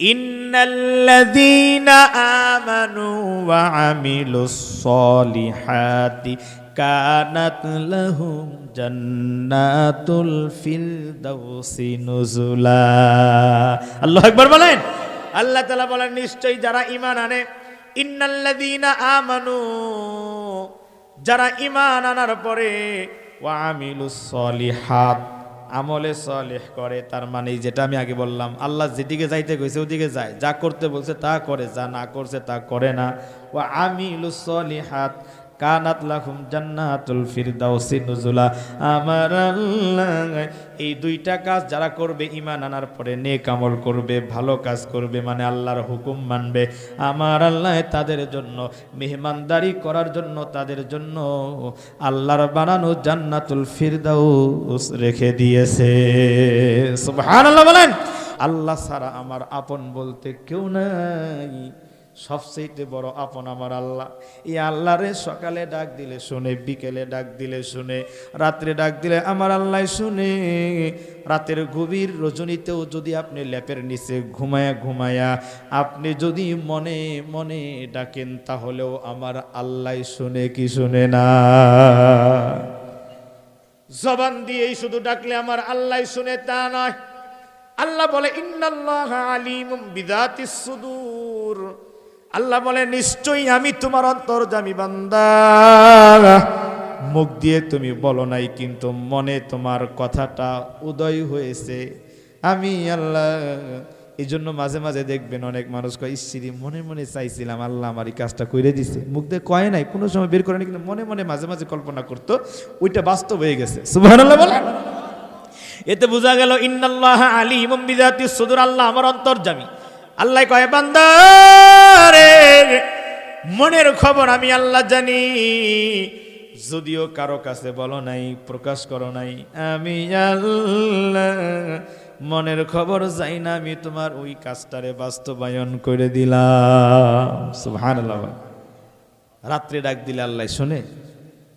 ইন্নাল্লাযীনা আমানু ওয়া আমিলুস সলিহাতি কানাত লাহুম জান্নাতুল ফিরদাউসি নুজুলা। আল্লাহু আকবার বলেন। আল্লাহ তাআলা বলেন, নিশ্চয়ই যারা ঈমান আনে, ইন্নাল্লাযীনা আমানু, যারা ঈমান আনার পরে, ওয়া আমিলুস সলিহাত আমলে সলেহ করে, তার মানে যেটা আমি আগে বললাম, আল্লাহ যেদিকে যাইতে গেছে ওদিকে যায়, যা করতে বলছে তা করে, যা না করছে তা করে না। ও আমিলুস সলিহাত কানাত লাহুম জান্নাতুল ফিরদাউসি নুজুলা। আমার আল্লাহ, এই দুইটা কাজ যারা করবে, ঈমান আনার পরে নেক আমল করবে, ভালো কাজ করবে মানে আল্লাহর হুকুম মানবে। আমার আল্লাহ, তাদের জন্য, মেহমানদারি করার জন্য, তাদের জন্য আল্লাহর বানানো জান্নাতুল ফিরদাউস রেখে দিয়েছে। সুবহানাল্লাহ বলেন, আল্লাহ ছাড়া আমার আপন বলতে কেউ নাই। সবচেয়ে বড় আপন আমার আল্লাহ। এই আল্লাহরে সকালে ডাক দিলে শুনে, বিকেলে ডাক দিলে শুনে, রাত্রে ডাক দিলে আমার আল্লাহ শুনে। রাতের গভীর রজনীতেও যদি আপনি ল্যাপের নিচে ঘুমায়া ঘুমায়া আপনি যদি মনে মনে ডাকেন, তাহলেও আমার আল্লাহ শুনে কি শুনে না। জবান দিয়েই শুধু ডাকলে আমার আল্লাহ শুনে তা নয়। আল্লাহ বলে, ইন্নাল্লাহ আলিমুম বিদাতিস সুদূর। আল্লাহ বলে, নিশ্চয়ই আমি তোমার অন্তর্জামী বান্দা। মুখ দিয়ে তুমি বলো নাই, কিন্তু মনে তোমার কথাটা উদয় হয়েছে। আমি আল্লাহ এই জন্য মাঝে মাঝে দেখবেন অনেক মানুষ কয় ইসিরি মনে মনে চাইছিলাম আল্লাহ আমার এই কাজটা করে দিছে। মুখ দিয়ে কয় নাই, কোনো সময় বের করে নাই কিন্তু মনে মনে মাঝে মাঝে কল্পনা করতো, ওইটা বাস্তব হয়ে গেছে। সুবহানাল্লাহ বলে। এতে বোঝা গেল, ইন্নাল্লাহ আলিমুম বিযাতি সুদূর, আল্লাহ আমার অন্তর্জামী আল্লাহ কয় বান্দারে মনের খবর আমি আল্লাহ জানি। যদিও কারও কাছে বলো নাই, প্রকাশ করো নাই, আমি আল্লাহ মনের খবর যাই না, আমি তোমার ওই কাজটারে বাস্তবায়ন করে দিলাম। সুবহানাল্লাহ রাত্রে ডাক দিলে আল্লাহ শুনে,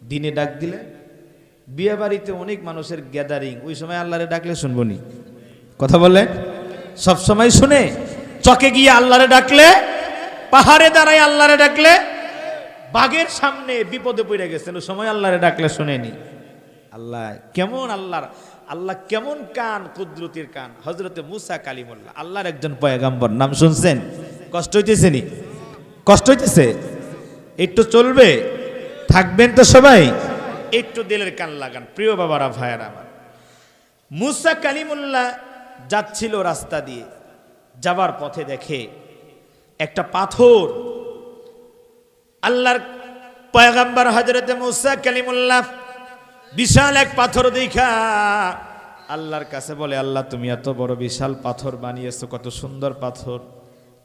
দিনে ডাক দিলে, বিয়ে বাড়িতে অনেক মানুষের গ্যাদারিং ওই সময় আল্লাহরে ডাকলে শুনবনি কথা বললে সব সময় শুনে। চকে গিয়ে আল্লাহরে ডাকলে, পাহাড়ে দাঁড়ায় আল্লাহরে ডাকলে, বাঘের সামনে বিপদে পড়ে গেছেন ওই সময় আল্লাহরে ডাকলে শুনেনি। আল্লাহ কেমন আল্লাহর, আল্লাহ কেমন কান, কুদরতির কান। হজরতে মুসা কালিমুল্লাহ, আল্লাহর একজন পয়গাম্বর। নাম শুনছেন? কষ্ট হইতেছে নি? কষ্ট হইতেছে? একটু চলবে? থাকবেন তো সবাই? একটু দিলের কান লাগান, প্রিয় বাবারা, ভাইয়ারা আমার। মুসা কালিমুল্লাহ যাচ্ছিল রাস্তা দিয়ে। যাবার পথে দেখে একটা পাথর। আল্লাহর পয়গাম্বার হজরতে মুসা কালিমুল্লাহ বিশাল এক পাথর দেখা। আল্লাহর কাছে বলে, আল্লাহ, তুমি এত বড় বিশাল পাথর বানিয়েছো, কত সুন্দর পাথর।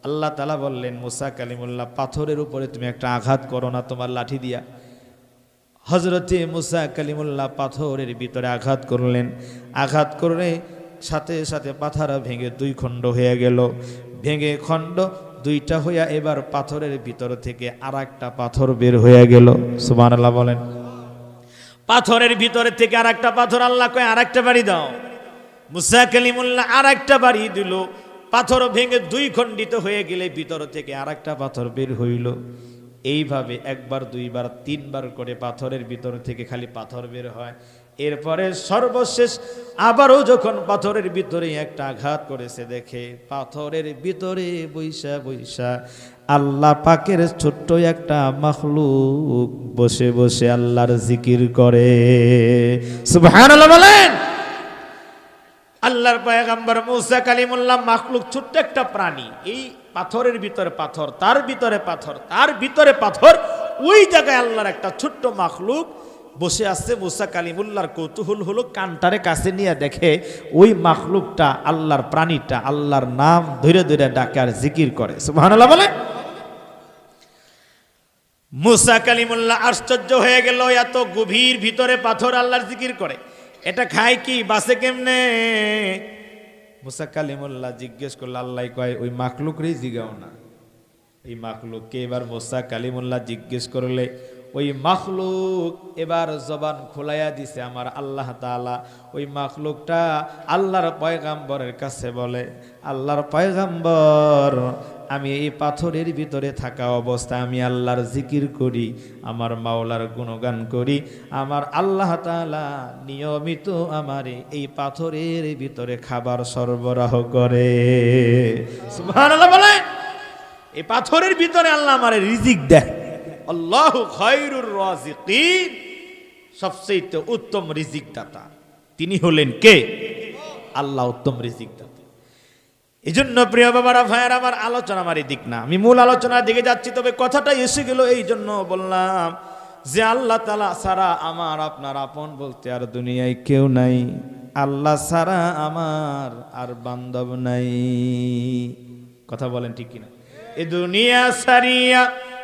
আল্লাহ তালা বললেন, মুসা কালিমুল্লাহ, পাথরের উপরে তুমি একটা আঘাত করো না তোমার লাঠি দিয়া। হজরতে মুসা কালিমুল্লাহ পাথরের ভিতরে আঘাত করলেন। আঘাত করলে সাথে সাথে পাথারা ভেঙে দুই খণ্ড হয়ে গেল। ভেঙে খণ্ড দুইটা হইয়া এবার পাথরের ভিতর থেকে আর পাথর বের হয়ে গেল। সুমান আল্লাহ বলেন। পাথরের ভিতরে থেকে আর একটা পাথর, আল্লাহ কয় আর একটা বাড়ি দাও। মুসা কালিমুল্লাহ আর একটা বাড়ি দিল। পাথর ভেঙে দুই খণ্ডিত হয়ে গেলে ভিতর থেকে আর একটা পাথর বের হইল। এইভাবে একবার, দুইবার, তিনবার করে পাথরের ভিতর থেকে খালি পাথর বের হয়। এরপরে সর্বশেষ আবারও যখন পাথরের ভিতরে একটা আঘাত করেছে, দেখে পাথরের ভিতরে বৈশা বৈশা আল্লাহ পাকের ছোট্ট একটা মখলুক বসে বসে আল্লাহর জিকির করে। বলেন, আল্লাহর পয়গাম্বর মুসা কালিমুল্লাহ মাখলুক ছোট্ট একটা প্রাণী, এই পাথরের ভিতরে পাথর, তার ভিতরে পাথর, তার ভিতরে পাথর, ওই জায়গায় আল্লাহর একটা ছোট্ট মাখলুক বসে আসছে মুসা কালিমুল্লাহর কৌতূহল হলো কানটারে কাছে নিয়ে দেখে ওই মাখলুকটা আল্লাহর প্রাণীটা, আল্লাহর নাম ধরে ধরে ডাকে আর জিকির করে। সুবহানাল্লাহ বলে? মুসা কালিমুল্লাহ আশ্চর্য হয়ে গেল, এত গভীর ভিতরে পাথর আল্লাহর জিকির করে। এটা খায় কি? বাসে কেমনে? মুসা কালিমুল্লাহ জিজ্ঞেস করল, আল্লাহ কয়, ওই মাকলুকরেই জিগাও না। এই মাকলুককে এবার মুসা কালিমুল্লাহ জিজ্ঞেস করলে ওই মাখলুক এবার জবান খোলাইয়া দিছে আমার আল্লাহ তাআলা। ওই মাখলুকটা আল্লাহর পয়গাম্বরের কাছে বলে, আল্লাহর পয়গাম্বর, আমি এই পাথরের ভিতরে থাকা অবস্থায় আমি আল্লাহর জিকির করি, আমার মাওলার গুণগান করি, আমার আল্লাহ তাআলা নিয়মিত আমার এই পাথরের ভিতরে খাবার সরবরাহ করে। এই পাথরের ভিতরে আল্লাহ আমার রিজিক দেয়। আল্লাহ খায়রুর রাজিকিন সবচেয়ে উত্তম রিজিক দাতা তিনি হলেন কে? আল্লাহ উত্তম রিজিক দাতা এই জন্য প্রিয় বাবারা, ভাইয়ার, আমার আলোচনা আমার দিক না। আমি মূল আলোচনার দিকে যাচ্ছি, তবে কথাটা এসে গেল এই জন্য বললাম যে আল্লাহ তালা সারা আমার, আপনার আপন বলতে আর দুনিয়ায় কেউ নাই। আল্লাহ সারা আমার আর বান্ধব নাই। কথা বলেন ঠিক কিনা? এ দুনিয়া সারিয়া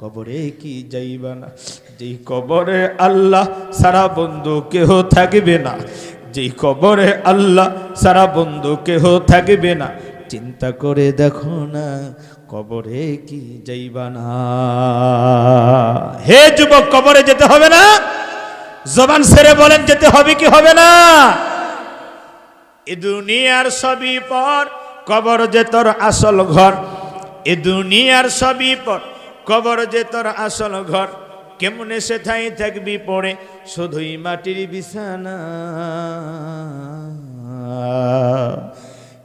কবরে কি যাইবা না? যেই কবরে আল্লাহ সারা বন্ধু কেহ থাকবে না। যেই কবরে আল্লাহ সারা বন্ধু কেহ থাকবে না। চিন্তা করে দেখো না, কবরে কি যাইবা না? হে যুবক, কবরে যেতে হবে না? জবান সেরে বলেন, যেতে হবে কি হবে না? এ দুনিয়ার সবই পর, কবর যে তোর আসল ঘর, এ দুনিয়ার সবই পর কবর যে তোর আসল ঘর, কেমনে সেথাই থাকবি পড়ে? শুধুই মাটির বিছানা।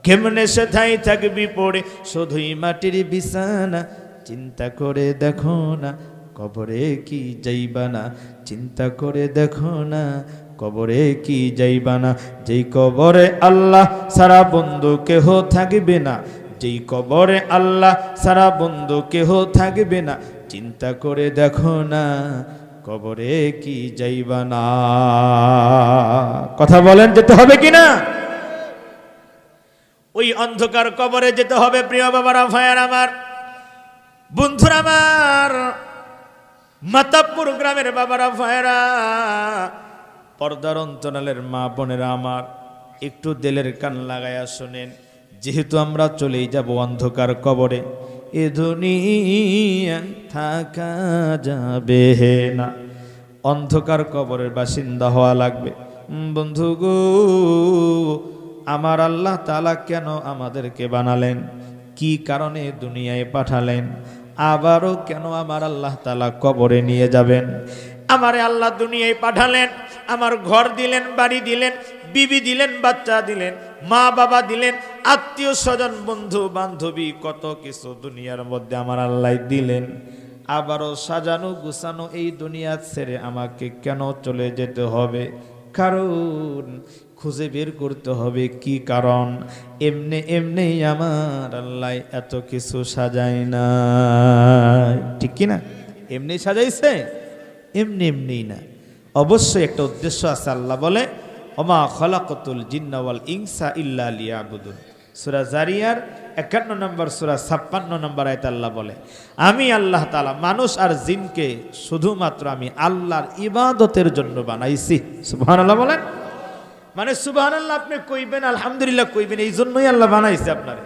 কেমনে সেথাই থাকবি পড়ে? শুধুই মাটির বিছানা। চিন্তা করে দেখো না, কবরে কি যাইবা না? চিন্তা করে দেখো না, কবরে কি যাইবা না? যেই কবরে আল্লাহ সারা বন্ধু কেহ থাকবে না যেই কবরে আল্লাহ সারা বন্ধু কেহ থাকবে না, চিন্তা করে দেখো না কবরে কি যাইবা না। কথা বলেন, যেতে হবে কি না? ওই অন্ধকার কবরে যেতে হবে, প্রিয় বাবারা, ভাইয়ার আমার, বন্ধুর আমার মাতাপুর গ্রামের বাবারা, ভাইয়েরা, পর্দার অন্তরালের মা বোনেরা আমার, একটু দেলের কান লাগাইয়া শোনেন। যেহেতু আমরা চলেই যাব অন্ধকার কবরে, এ দুনিয়ায় থাকা যাবে না। অন্ধকার কবরের বাসিন্দা হওয়া লাগবে। বন্ধু গো, আমার আল্লাহ তালা কেন আমাদেরকে বানালেন? কি কারণে দুনিয়ায় পাঠালেন? আবারও কেন আমার আল্লাহ তালা কবরে নিয়ে যাবেন? আমারে আল্লাহ দুনিয়ায় পাঠালেন, আমার ঘর দিলেন, বাড়ি দিলেন বিবি দিলেন, বাচ্চা দিলেন, মা বাবা দিলেন, আত্মীয় স্বজন, বন্ধু বান্ধবী, কত কিছু দুনিয়ার মধ্যে আমার আল্লাহ দিলেন। আবারও সাজানো গুছানো এই দুনিয়া ছেড়ে আমাকে কেন চলে যেতে হবে? কারণ খুঁজে বের করতে হবে কি কারণ? এমনি এমনি আমার আল্লাহ এত কিছু সাজায় না। ঠিক কি না? এমনি সাজাইছে, এমনি এমনি না। অবশ্যই একটা উদ্দেশ্য আছে, আল্লাহ বলে অমা খলাকতুল জিন্নাওয়াল ইনসা ইল্লা লিয়াবুদুন। সুরা জারিয়ার একান্ন নম্বর, সুরা ছাপ্পান্ন নম্বর আয়ত আল্লাহ বলে, আমি আল্লাহ তালা মানুষ আর জিনকে শুধুমাত্র আমি আল্লাহর ইবাদতের জন্য বানাইছি। সুবহান আল্লাহ বলেন। মানে সুবহান আল্লাহ আপনি কইবেন, আলহামদুলিল্লাহ কইবেন এই জন্যই আল্লাহ বানাইছে আপনার।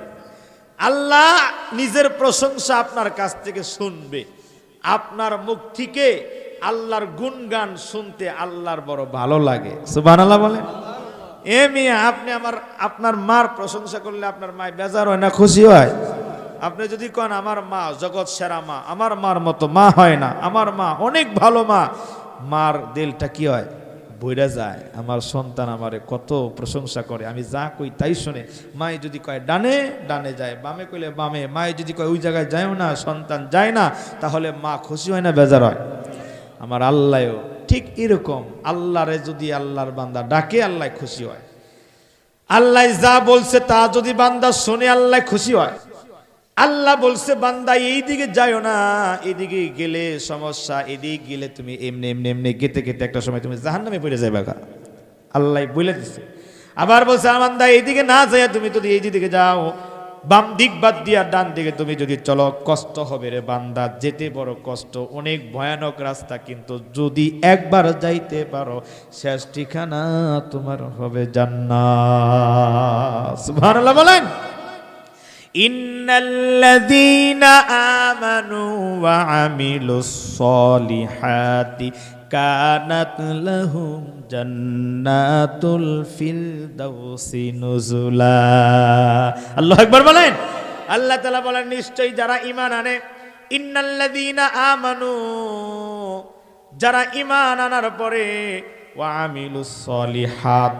আল্লাহ নিজের প্রশংসা আপনার কাছ থেকে শুনবে। আপনার মুখ থেকে আল্লাহর গুণগান শুনতে আল্লাহর বড় ভালো লাগে। সুবহান আল্লাহ বলেন। এ মিয়া, আপনি আমার, আপনার মার প্রশংসা করলে আপনার মায় বেজার হয় না, খুশি হয়? আপনি যদি কন, আমার মা জগৎ সেরা মা, আমার মার মতো মা হয় না, আমার মা অনেক ভালো মা। মার দিলটা কি হয়? বইরা যায়। আমার সন্তান আমারে কত প্রশংসা করে, আমি যা কই তাই শুনে। মায়ে যদি কয়, ডানে ডানে যায়, বামে কইলে বামে। মায়ে যদি কয়, ওই জায়গায় যায়ও না, সন্তান যায় না, তাহলে মা খুশি হয় না, বেজার হয়? আমার আল্লাহও ঠিক এরকম আল্লাহরে যদি আল্লাহর বান্দা ডাকে, আল্লাহ খুশি হয়। আল্লাহ যা বলছে তা যদি বান্দা শোনে, আল্লাহ খুশি হয়। আল্লাহ বলছে, বান্দা এই দিকে যাইও না এদিকে গেলে সমস্যা এদিকে গেলে তুমি এমনি এমনি এমনি গেতে গেতে একটা সময় তুমি জাহান নামে পড়ে যাবে আল্লাহ বলে দিছে। আবার বলছে আমান্দা এইদিকে না যাইয়া তুমি যদি এই দিকে যাও বাম দিক বাদ দিয়া ডান দিকে তুমি যদি চলো কষ্ট হবে রে বান্দা যেতে বড় কষ্ট অনেক ভয়ানক রাস্তা কিন্তু যদি একবার যাইতে পারো শেষ ঠিকানা তোমার হবে জান্নাত সুবহানাল্লাহ বলেন إن الذين آمنوا وعملوا الصالحات كانت لهم জান্নাতুল ফিরদাউসি নুজুলা। আল্লাহ একবার বলেন। আল্লাহ তাআলা বলেন, নিশ্চয়ই যারা ঈমান আনে, ইন্নাল্লাযীনা আমানু, যারা ঈমান আনার পরে, ওয়া আমিলুস সলিহাত,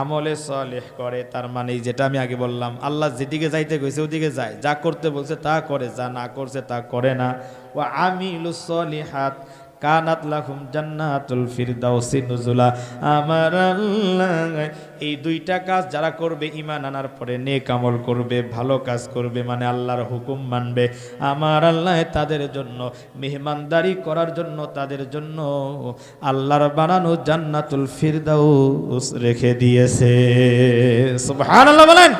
আমলে সলিহ করে, তার মানে যেটা আমি আগে বললাম, আল্লাহ যেদিকে যাইতে গেছে ওদিকে যায়, যা করতে বলছে তা করে, যা না করছে তা করে না। ও আমি হাত কানাত লাহুম জান্নাতুল ফিরদাউসি নুজুলা। আমার আল্লাহ, এই দুইটা কাজ যারা করবে, ঈমান আনার পরে নেক আমল করবে, ভালো কাজ করবে মানে আল্লাহর হুকুম মানবে। আমার আল্লাহ তাদের জন্য, মেহমানদারি করার জন্য তাদের জন্য আল্লাহর বানানো জান্নাতুল ফিরদাউস রেখে দিয়েছে। সুবহানাল্লাহ বলেন,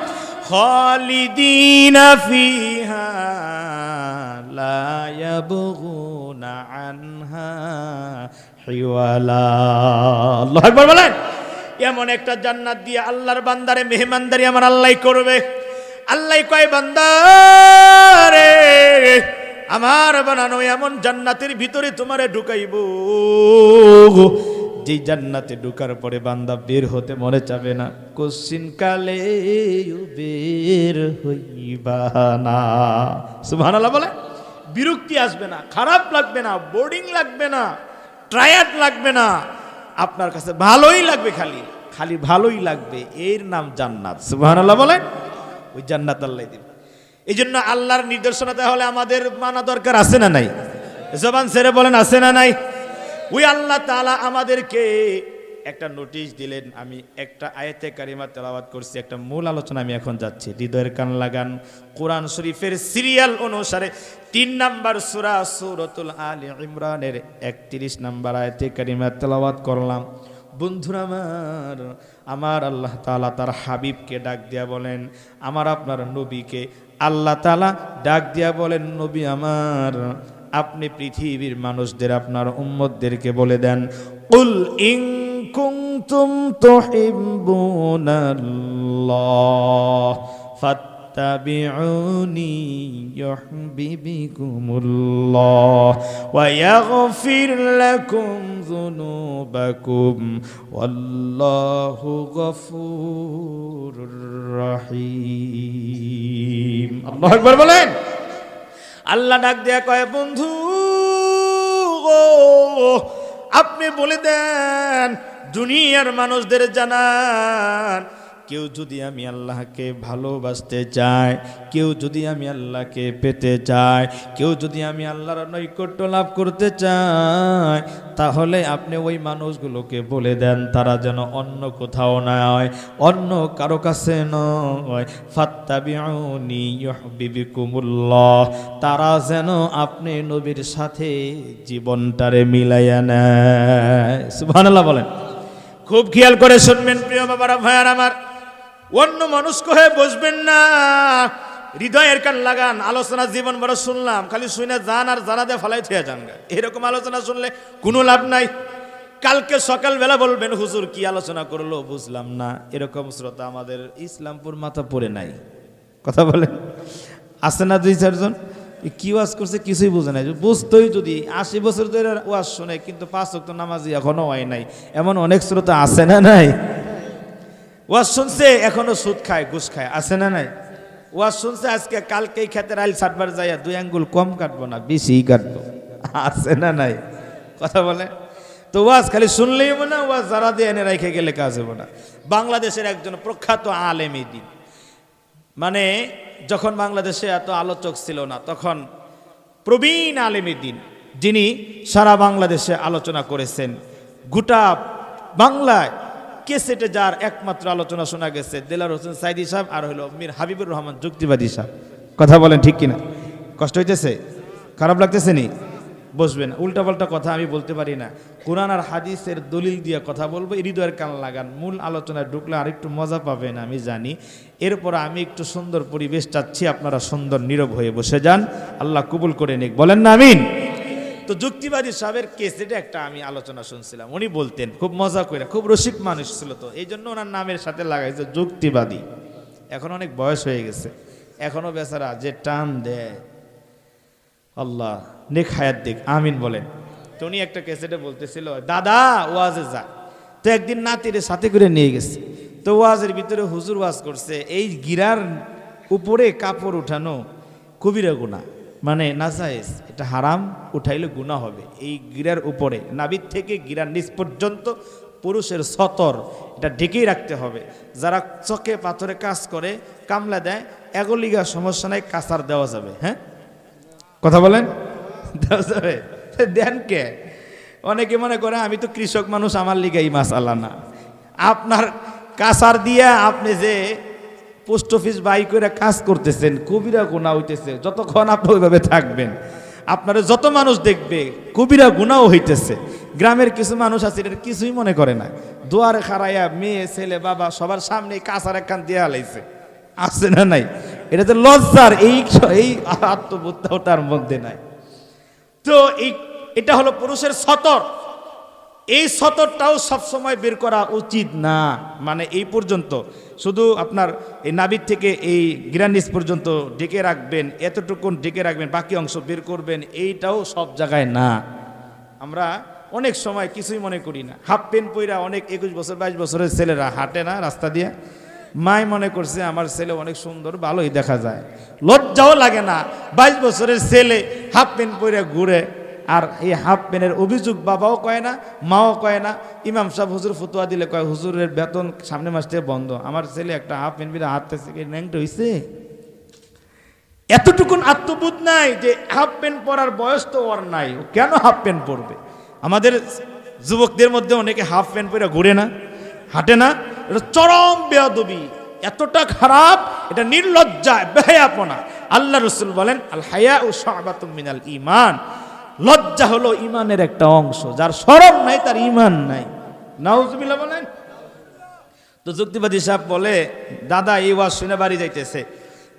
খালিদিনা ফিহা লা ইয়াবগুনা আনহা বলেন, এমন একটা জান্নাত দিয়ে আল্লাহর বান্দারে, মেহমানদারি আমার আল্লাহ করবে। আল্লাহ কয় বান্দারে আমার বানানো এমন জান্নাতের ভিতরে তোমারে ঢুকাইব। যে জান্নাতে ঢুকার পরে বান্দা বের হতে মনে চাবে না, কোশ্চিন কালে বের হইবা না। সুবহানাল্লাহ বলে বিরক্তি আসবে না, খারাপ লাগবে না বোর্ডিং লাগবে না ট্রায়াড লাগবে না। আপনার কাছে ভালোই লাগবে খালি খালি ভালোই লাগবে। এর নাম জান্নাত। সুবহানাল্লাহ বলেন, ওই জান্নাত আল্লাহ দিবে। এই জন্য আল্লাহর নির্দেশনা তাহলে আমাদের মানা দরকার আছে না নাই? জবান ছেড়ে বলেন, আছে না নাই? ওই আল্লাহ তাআলা আমাদেরকে একটা নোটিশ দিলেন, আমি একটা আয়াতে কারিমা তেলাওয়াত করছি, একটা মূল আলোচনা আমি এখন যাচ্ছি। হৃদয়ের কান লাগান, কোরআন শরীফের সিরিয়াল অনুসারে তিন নাম্বার সুরা সুরতুল আলী ইমরানের একত্রিশ নাম্বার আয়াতে কারিমা তেলাওয়াত করলাম। বন্ধুরা আমার আমার আল্লাহ তালা তার হাবিবকে ডাক দিয়া বলেন, আমার আপনার নবীকে আল্লাহ তালা ডাক দিয়া বলেন, নবী আমার, আপনি পৃথিবীর মানুষদের, আপনার উম্মতদেরকে বলে দেন উল ইং কুনতুম তুহিব্বুনাল্লাহ ফাত্তাবিউনি ইউহিব্বুকুমুল্লাহ ওয়া ইয়াগফির লাকুম যুনুবাকুম ওয়াল্লাহু গফুরুর রহিম আল্লাহু আকবার বলেন আল্লাহ ডাক দেয়া কয়, বন্ধু আপনি বলে দেন দুনিয়ার মানুষদের জানান, কেউ যদি আমি আল্লাহকে ভালোবাসতে চায় কেউ যদি আমি আল্লাহকে পেতে চায় কেউ যদি আমি আল্লাহর নৈকট্য লাভ করতে চায় তাহলে আপনি ওই মানুষগুলোকে বলে দেন, তারা যেন অন্য কোথাও না হয় অন্য কারও কাছে নয়। ফাত্তাবিউনি ইউহিব্বুকুমুল্লাহ তারা যেন আপনি নবীর সাথে জীবনটারে মিলাইয়া নেয়। সুবহানাল্লাহ বলেন। খুব খেয়াল করে শুনবেন, প্রিয় বাবারা, ভাইয়ার আমার। অন্য মানুষকে হয়ে বসবেন না। হৃদয়ের কান লাগান আলোচনা জীবন বড় শুনলাম, খালি শুনে যান আর জানা দিয়ে ফালাই থুয়ে যান এরকম আলোচনা শুনলে কোনো লাভ নাই। কালকে সকালবেলা বলবেন, হুজুর কি আলোচনা করল? বুঝলাম না। এরকম শ্রোতা আমাদের ইসলামপুর মাথা পড়ে নাই। কথা বলেন। আছে না দুই, চারজন? কি ওয়াজ করছে কিছুই বুঝে নাই। বুঝতেই যদি আশি বছর ধরে ওয়াজ শোনে, কিন্তু পাঁচ ওয়াক্ত নামাজি এখনও হয় নাই। এমন অনেক শ্রোতা আছে না নাই? ওয়াজ শুনছে, এখনও সুদ খায়, ঘুষ খায়, আছে না নাই? ওয়াজ শুনছে, আজকে কালকেই খেতে আইল সাতবার যাইয়া দুই আঙ্গুল কম কাটবো না বেশি কাটবো। আছে না নাই? কথা বলে? তো ওয়াজ খালি শুনলেই হবে না, ওয়াজ যারা দিয়ে এনে রেখে গেলে কাজ হবে না। বাংলাদেশের একজন প্রখ্যাত আলেম এই দিন। মানে যখন বাংলাদেশে এত আলোচক ছিল না, তখন প্রবীণ আলেমের দিন যিনি সারা বাংলাদেশে আলোচনা করেছেন, গোটা বাংলায় কেসেটে যার একমাত্র আলোচনা শোনা গেছে দেলার হোসেন সাইদি সাহেব আর হলো মীর হাবিবুর রহমান যুক্তিবাদী সাহেব। কথা বলেন ঠিক কিনা? কষ্ট হইতেছে? খারাপ লাগতেছে নি? বসবেন উল্টাপাল্টা কথা আমি বলতে পারি না। কোরআন আর হাদিসের দলিল দিয়ে কথা বলব, হৃদয়ের কান লাগান। মূল আলোচনায় ঢুকলে আরেকটু মজা পাবেন, আমি জানি। এরপর আমি একটু সুন্দর পরিবেশ চাচ্ছি, আপনারা সুন্দর, নীরব হয়ে বসে যান। আল্লাহ কবুল করে নিক। বলেন না, আমিন। তো যুক্তিবাদী সাহেবের কেসেটে একটা আমি আলোচনা শুনছিলাম। উনি বলতেন, খুব মজা করে খুব রসিক মানুষ ছিল তো। এই জন্য ওনার নামের সাথে লাগাইছে যুক্তিবাদী। এখন অনেক বয়স হয়ে গেছে। এখনও বেচারা যে টান দেয় আল্লাহ, নেক হায়াত দিক, আমিন বলেন। তো উনি একটা ক্যাসেটে বলতেছিল, দাদা, ওয়াজে যা। তো একদিন নাতিরে সাথে করে নিয়ে গেছে। তো ওয়াজের ভিতরে হুজুর ওয়াজ করছে, এই গিরার উপরে কাপড় উঠানো কবিরা গুণা মানে নাজায়েজ এটা হারাম, উঠাইলে গুণা হবে। এই গিরার উপরে, নাবির থেকে গিরার নিচ পর্যন্ত পুরুষের সতর, এটা ঢেকেই রাখতে হবে। যারা চকে পাথরে কাজ করে, কামলা দেয়, এগলিগা সমস্যা নাই কাঁচার দেওয়া যাবে হ্যাঁ? কথা বলেন। দেন কে? অনেকে মনে করে, আমি তো কৃষক মানুষ, আমার লিগে এই মাছ আল্লাহ না। আপনার কাসার দিয়া আপনি যে পোস্ট অফিস বাই করে কাজ করতেছেন, কবিরা গুণা হইতেছে। যতক্ষণ আপনি ওইভাবে থাকবেন, আপনারা যত মানুষ দেখবে, কবিরা গুণাও হইতেছে। গ্রামের কিছু মানুষ আছে এটা কিছুই মনে করে না। দুয়ারে খারাইয়া মেয়ে, ছেলে, বাবা সবার সামনে কাসার একখান দেয়া লাইছে আছে না নাই? এটা তো লজ্জার, এই এই আত্মবোধটাও তার মধ্যে নাই। তো এই, এটা হলো পুরুষের সতর। এই সতরটাও সবসময় বের করা উচিত না। মানে এই পর্যন্ত, শুধু আপনার এই নাবির থেকে এই গ্রানিস পর্যন্ত ডেকে রাখবেন, এতটুকুন ডেকে রাখবেন, বাকি অংশ বের করবেন, এইটাও সব জায়গায় না। আমরা অনেক সময় কিছুই মনে করি না। হাফ পেন পইরা অনেক একুশ বছর, বাইশ বছরের ছেলেরা হাঁটে না রাস্তা দিয়ে। মাই মনে করছে আমার ছেলে অনেক সুন্দর, ভালোই দেখা যায়। লজ্জাও লাগে না। বাইশ বছরের ছেলে, হাফ প্যান্ট পরে ঘুরে। আর এই হাফ প্যান্টের অভিযোগ বাবাও কয় না, মাও কয় না। ইমাম সাহেব হুজুর ফতুয়া দিলে কয়, হুজুরের বেতন সামনে মাস থেকে বন্ধ। আমার ছেলে একটা হাফ প্যান্ট পরে হাঁটতেছে, কি ন্যাংটা হইছে? এতটুকুন আত্মবোধ নাই যে হাফ প্যান্ট পরার বয়স তো ওর নাই। কেন হাফ প্যান্ট পরবে? আমাদের যুবকদের মধ্যে অনেকে হাফ প্যান্ট পরে ঘুরে না। হাঁটে না, এটা চরম বেয়াদবি। এতটা খারাপ, এটা নির্লজ্জা, বেহায়াপনা। আল্লাহ রসুল বলেন আল হায়া ও মিনাল ইমান লজ্জা হলো ইমানের একটা অংশ, যার সরব নাই, তার ইমান নাই। নাউজুবিল্লাহ বলেন। তো যুক্তিবাদী সাহেব বলে, দাদা, এই ওয়াজ শুনে বাড়ি যাইতেছে।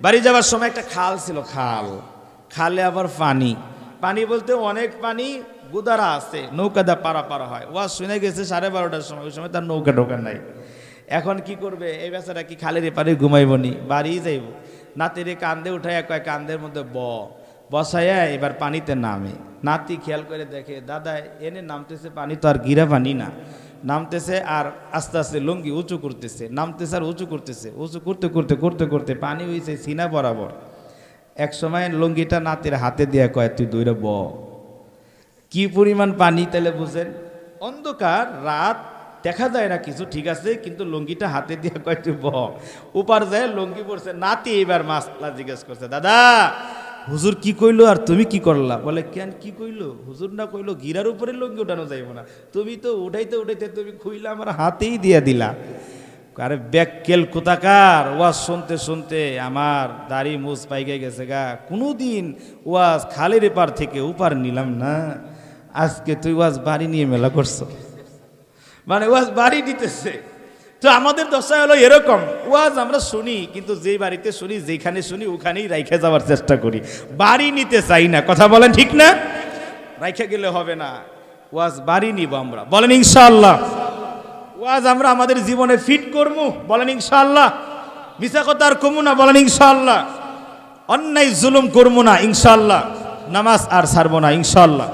বাড়ি যাওয়ার সময় একটা খাল ছিল, খাল। খালে আবার পানি। পানি বলতে অনেক পানি গুদারা আছে, নৌকা দা পারা পারা হয়। ওয়াজ শুনে গেছে সাড়ে বারোটার সময়, ওই সময় তার নৌকা ঢোকা নাই। এখন কি করবে? এই বেচারা কি খালের এপারে ঘুমাইব নি? বাড়ি যাইব। নাতিরে কান্দে উঠাইয়া কয়, কান্দের মধ্যে ব। বসাইয়া এবার পানিতে নামে। নাতি খেয়াল করে দেখে, দাদা, এনে নামতেছে পানি তো আর গিরা পানি না। নামতেছে আর আস্তে আস্তে লুঙ্গি উঁচু করতেছে। নামতেছে আর উঁচু করতেছে। উঁচু করতে করতে করতে করতে পানি হয়েছে সিনা বরাবর। এক সময় লুঙ্গিটা নাতির হাতে দিয়ে কয়, তুই দৌড়ে ব। কি পরিমাণ পানি তাহলে বুঝেন? অন্ধকার, রাত, দেখা যায় না কিছু, ঠিক আছে, কিন্তু লুঙ্গিটা হাতে দিয়ে কয় তুই ব উপার যায় লুঙ্গি পড়ছে নাতি এবার মাসলা জিজ্ঞেস করছে, দাদা, হুজুর কি কইলো আর তুমি কি করলা? বলে, কেন কি কইলো? হুজুর না কইলো গিরার উপরে লুঙ্গি উঠানো যাইব না। তুমি তো উঠাইতে উঠাইতে তুমি খুইলা আমার হাতেই দিয়া দিলা। আরে ব্যাককেল কোথাকার? ওয়াজ শুনতে শুনতে আমার দাড়ি মুছ পাইকে গেছে গা। কোনোদিন ওয়াজ খালের এপার থেকে উপার নিলাম না। আজকে তুই ওয়াজ বাড়ি নিয়ে মেলা করছ। মানে ওয়াজ বাড়ি দিতেছে। তো আমাদের দশা হলো এরকম, ওয়াজ আমরা শুনি, কিন্তু যেই বাড়িতে শুনি যেখানে শুনি, ওখানেই রাইখে যাওয়ার চেষ্টা করি। বাড়ি নিতে চাই না, কথা বলেন ঠিক না? রাইখে গেলে হবে না, ওয়াজ বাড়ি নিব আমরা। বলেন ইনশাআল্লাহ। ওয়াজ আমরা আমাদের জীবনে ফিট করব বলেন ইনশাআল্লাহ। মিশা কথা আর কমু না, বলেন ইনশাআল্লাহ। অন্যায় জুলুম করব না, ইনশাআল্লাহ। নামাজ আর ছাড়বো না, ইনশাআল্লাহ।